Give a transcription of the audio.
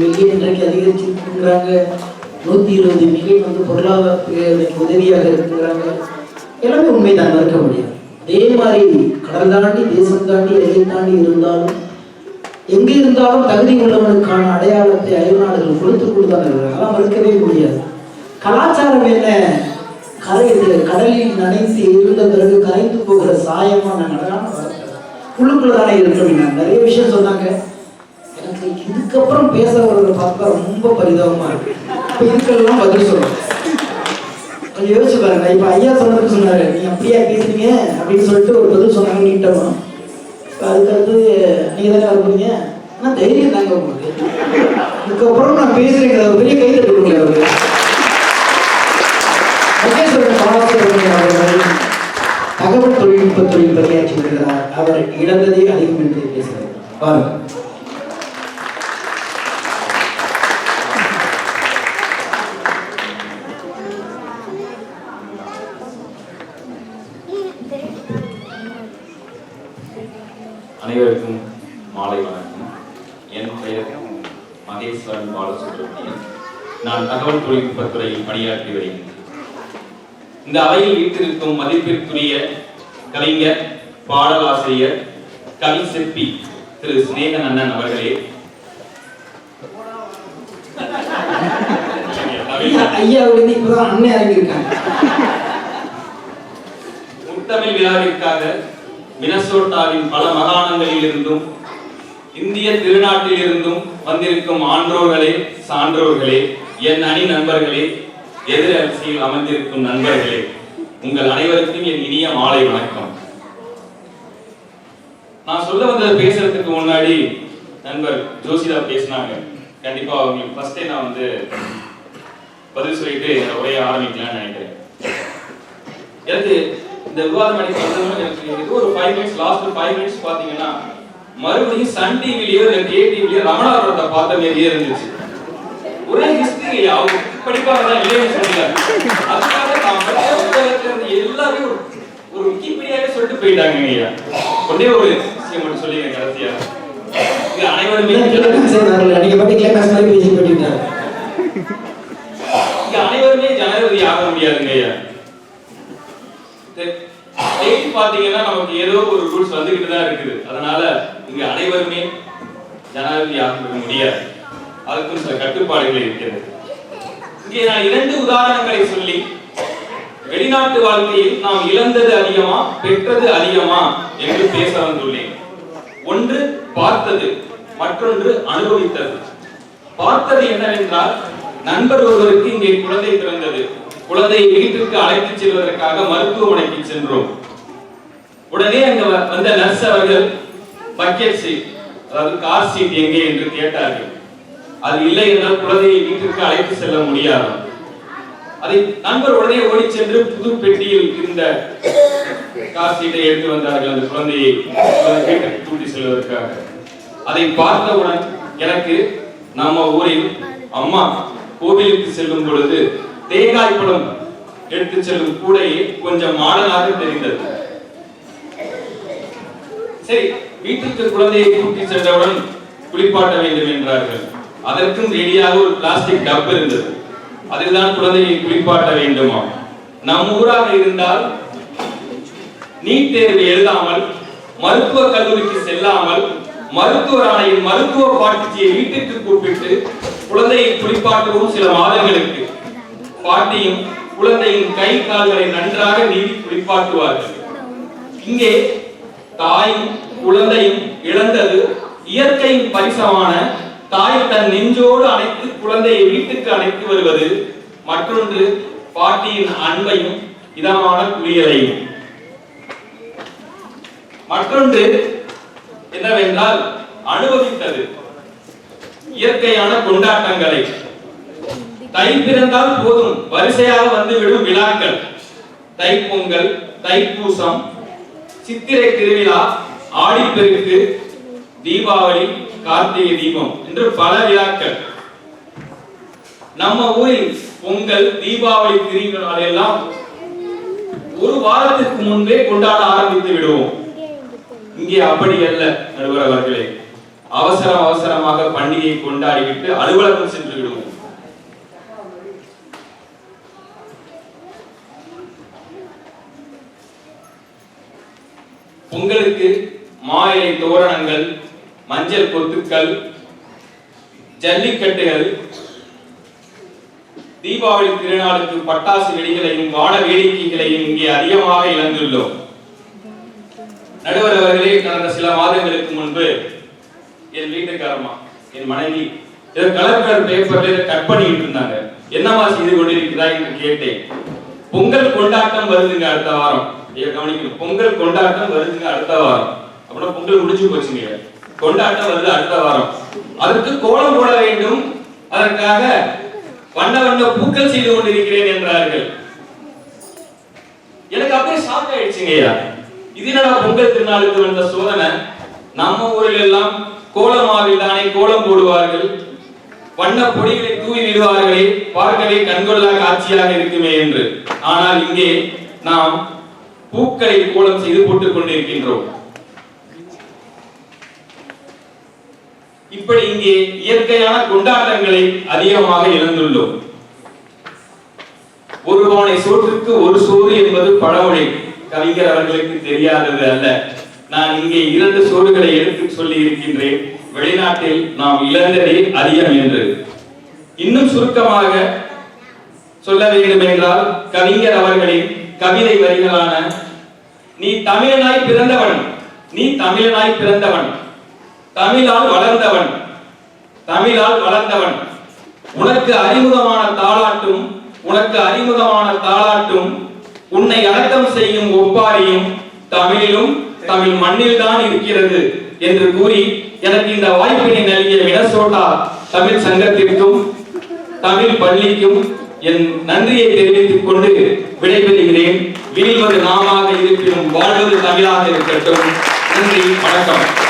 வெள்ளி இன்றைக்கு அதிகரிச்சிருக்குங்கிறாங்க நூத்தி இருபது மில்லியன் வந்து பொருளாதார உதவியாக இருக்குங்கிறாங்க எல்லாமே உண்மைதான் மறுக்க முடியாது. அதே மாதிரி கடல் தாண்டி தேசம் தாண்டி எல்லை தாண்டி இருந்தாலும் எங்க இருந்தாலும் தகுதி உள்ளவனுக்கான அடையாளத்தை அயல் நாடுகள் கொடுத்து கொடுத்தாங்க அதெல்லாம் மறுக்கவே முடியாது. கலாச்சாரம் என்ன கரை கடலில் நனைந்து இருந்த பிறகு கரைந்து போகிற சாயமான நாங்கள் உள்ளுக்குள்ளதானே இருக்க இருக்கணும் நிறைய விஷயம் சொன்னாங்க. இதுக்கப்புறம் பேசுறவர்களை பார்த்தா ரொம்ப பரிதாபமா இருக்கு. இப்ப இதுக்கெல்லாம் பதில் சொல்லணும். கொஞ்சம் யோசிச்சு பாருங்க. இப்ப ஐயா சொன்னதுக்கு சொன்னாரு நீ அப்படியா பேசுறீங்க? அப்படின்னு சொல்லிட்டு ஒரு பதில் சொன்னாங்க நீட்டமா இப்ப அதுக்கு நீங்க தானே வரப்போறீங்க ஆனா தைரியம் தாங்க உங்களுக்கு. இதுக்கப்புறம் நான் பேசுறேன் ஒரு பெரிய கை தட்டு கொடுங்க அவரு. மகேஸ்வரன் பாலசுப்ரமணியன் அவர்கள் தகவல் தொழில்நுட்பத்துறையில் பணியாற்றி வருகிறார் அவர் இழந்ததே அதிகம் என்று பேசுகிறார். பாருங்க. அனைவருக்கும் மாலை வணக்கம். என் பெயர் மகேஸ்வரன் பாலசுப்ரமணியன் நான் தகவல் தொழில்நுட்பத்துறையில் பணியாற்றி வருகிறேன். இந்த அவையில் வீட்டிருக்கும் மதிப்பிற்குரிய கலைஞர் பாடலாசிரியர் கவி சிற்பி திரு சிநேகன் அண்ணன் அவர்களே. ஐயா ஐயாவிலிருந்து இப்பதான் அண்ணன் இறங்கியிருக்காங்க. முத்தமிழ் விழாவிற்காக மினசோட்டாவின் பல மாகாணங்களில் இருந்தும் இந்திய திருநாட்டில் இருந்தும் வந்திருக்கும் ஆன்றோர்களே சான்றோர்களே என் அணி நண்பர்களே எதிர் அரசியல் அமர்ந்திருக்கும் நண்பர்களே உங்கள் அனைவருக்கும் என் இனிய மாலை வணக்கம். நான் சொல்ல வந்ததை பேசுறதுக்கு முன்னாடி நண்பர் ஜோசிதா பேசினாங்க. கண்டிப்பா அவங்களுக்கு ஃபர்ஸ்டே நான் வந்து பதில் சொல்லிட்டு என்னோட உரையை ஆரம்பிக்கலாம்னு நினைக்கிறேன். எனக்கு இந்த விவாதம் அடிக்க வந்தவங்க எனக்கு ஏதோ ஒரு five minutes last five minutes பாத்தீங்கன்னா மறுபடியும் சன் டிவிலயோ இல்ல கே டிவிலயோ அவரோட பார்த்த மாதிரியே இருந்துச்சு ஒரே ஹிஸ்டரி அவங்க படிப்பாங்க இல்லைன்னு சொல்லல அதுக்காக நான் படிச்ச புத்தகத்துல இருந்து எல்லாமே ஒரு ஒரு விக்கிபீடியாவே சொல்லிட்டு போயிட்டாங்க ஐயா. ஒரே ஒரு விஷயம் மட்டும் சொல்லிங்க கடைசியா. இது அனைவருமே நீங்க பாட்டு கிளைமேக்ஸ் மாதிரி பேசி போயிட்டு இங்க அனைவருமே ஜனாதிபதி ஆக முடியாதுங்க ஐயா டெய்லி பாத்தீங்கன்னா நமக்கு ஏதோ ஒரு ரூல்ஸ் வந்துகிட்டு தான் இருக்குது அதனால இங்க அனைவருமே ஜனாதிபதி ஆக்கிவிட முடியாது. அதுக்கும் சில கட்டுப்பாடுகள் இருக்கிறது. இங்கே நான் இரண்டு உதாரணங்களை சொல்லி வெளிநாட்டு வாழ்க்கையில் நாம் இழந்தது அதிகமா பெற்றது அதிகமா என்று பேச வந்துள்ளேன் ஒன்று பார்த்தது மற்றொன்று அனுபவித்தது. பார்த்தது என்னவென்றால் நண்பர் ஒருவருக்கு இங்கே குழந்தை பிறந்தது. குழந்தையை வீட்டிற்கு அழைத்துச் செல்வதற்காக மருத்துவமனைக்கு சென்றோம். உடனே அங்க வந்த நர்ஸ் அவர்கள் பக்கெட் அதாவது கார் சீட் எங்கே என்று கேட்டார்கள். அது இல்லை என்றால் குழந்தையை வீட்டிற்கு அழைத்து செல்ல முடியாது. அதை நண்பர் உடனே ஓடி சென்று புது பெட்டியில் இருந்த கார் சீட்டை எடுத்து வந்தார்கள். அந்த குழந்தையை வீட்டுக்கு தூண்டி செல்வதற்காக. அதை பார்த்தவுடன் எனக்கு நம்ம ஊரில் அம்மா கோவிலுக்கு செல்லும் பொழுது தேங்காய் பழம் எடுத்து செல்லும் கூடையே கொஞ்சம் மாடலாக தெரிந்தது. சரி வீட்டுக்கு குழந்தையை கூட்டி சென்றவுடன் குளிப்பாட்ட வேண்டும் என்றார்கள். அதற்கும் ரெடியாக ஒரு பிளாஸ்டிக் டப் இருந்தது. அதில்தான் குழந்தையை குளிப்பாட்ட வேண்டுமா? நம் ஊராக இருந்தால் நீட் தேர்வு எழுதாமல் மருத்துவ கல்லூரிக்கு செல்லாமல் மருத்துவர் ஆணையின் மருத்துவ பாட்டியை வீட்டுக்கு கூப்பிட்டு குழந்தையை குளிப்பாட்டவும் சில மாதங்களுக்கு. பாட்டியும் குழந்தையின் கை கால்களை நன்றாக நீவி குளிப்பாட்டுவார்கள். இங்கே தாயும் குழந்தையும் இழந்தது. இயற்கையின் பரிசமான தாய் தன் நெஞ்சோடு அணைத்து குழந்தையை வீட்டுக்கு அழைத்து வருவது. மற்றொன்று பாட்டியின் அன்பையும் இதமான குளியலையும். மற்றொன்று என்னவென்றால் அனுபவித்தது. இயற்கையான கொண்டாட்டங்களை. தை பிறந்தால் போதும். வரிசையாக வந்து விடும் விழாக்கள். தைப்பொங்கல் தைப்பூசம் சித்திரை திருவிழா ஆடிப்பெருக்கு தீபாவளி கார்த்திகை தீபம் என்று பல விழாக்கள். நம்ம ஊரில் பொங்கல் தீபாவளி திருவிழா எல்லாம் ஒரு வாரத்திற்கு முன்பே கொண்டாட ஆரம்பித்து விடுவோம். இங்கே அப்படி அல்ல நடுவர் அவர்களே அவசரம் அவசரமாக பண்டிகையை கொண்டாடிவிட்டு அலுவலகம் சென்று விடுவோம். பொங்கலுக்கு மாயிலை தோரணங்கள் மஞ்சள் கொத்துக்கள் ஜல்லிக்கட்டுகள் தீபாவளி திருநாளுக்கு பட்டாசு வெடிகளையும் வான வேடிக்கைகளையும் இங்கே அதிகமாக இழந்துள்ளோம். நடுவர் அவர்களே கடந்த சில மாதங்களுக்கு முன்பு என் வீட்டுக்காரமா என் மனைவி கலர் கலர் பேப்பர்ல கட் பண்ணிட்டு இருந்தாங்க. என்னமா செய்து கொண்டிருக்கிறாய் என்று கேட்டேன். பொங்கல் கொண்டாட்டம் வருதுங்க அடுத்த வாரம். கவனிக்கணும். பொங்கல் கொண்டாட்டம் வருதுங்க அடுத்த வாரம். அப்படின்னா பொங்கல் முடிஞ்சு போச்சுங்க கொண்டாட்டம் வருது அடுத்த வாரம். அதற்கு கோலம் போட வேண்டும். அதற்காக வண்ண வண்ண பூக்கள் செய்து கொண்டிருக்கிறேன் என்றார்கள். எனக்கு அப்படியே ஷாக் ஆயிடுச்சுங்க ஐயா. இது என்னடா பொங்கல் திருநாளுக்கு வந்த சோதனை? நம்ம ஊரில் எல்லாம் கோலமாவில் தானே கோலம் போடுவார்கள். வண்ண பொடிகளை தூவி விடுவார்களே பார்க்கவே கண்கொள்ளா காட்சியாக இருக்குமே என்று. ஆனால் இங்கே நாம் பூக்களை கோலம் செய்து போட்டுக் கொண்டிருக்கின்றோம். இப்படி இங்கே இயற்கையான கொண்டாட்டங்களை அதிகமாக இழந்துள்ளோம் ஒரு பானை சோற்றுக்கு ஒரு சோறு என்பது பழமொழி. கவிஞர் அவர்களுக்கு தெரியாதது அல்ல. நான் இங்கே இரண்டு சோறுகளை எடுத்து சொல்லி இருக்கின்றேன் வெளிநாட்டில் நாம் இழந்ததே அதிகம் என்று. இன்னும் சுருக்கமாக சொல்ல வேண்டும் என்றால் கவிஞர் அவர்களின் கவிதை வரிகளான நீ தமிழனாய் பிறந்தவன் நீ தமிழனாய் பிறந்தவன் தமிழால் வளர்ந்தவன். தமிழால் வளர்ந்தவன். உனக்கு அறிமுகமான தாளாட்டும் உனக்கு அறிமுகமான தாளாட்டும் உன்னை அடக்கம் செய்யும் ஒப்பாரியும் தமிழிலும் தமிழ் மண்ணில் தான் இருக்கிறது என்று கூறி எனக்கு இந்த வாய்ப்பினை நல்கிய மினசோட்டா தமிழ் சங்கத்திற்கும் தமிழ் பள்ளிக்கும் என் நன்றியை தெரிவித்துக் கொண்டு விடைபெறுகிறேன். வீழ்வது நாமாக இருப்பினும் வாழ்வது தமிழாக இருக்கட்டும். நன்றி வணக்கம்.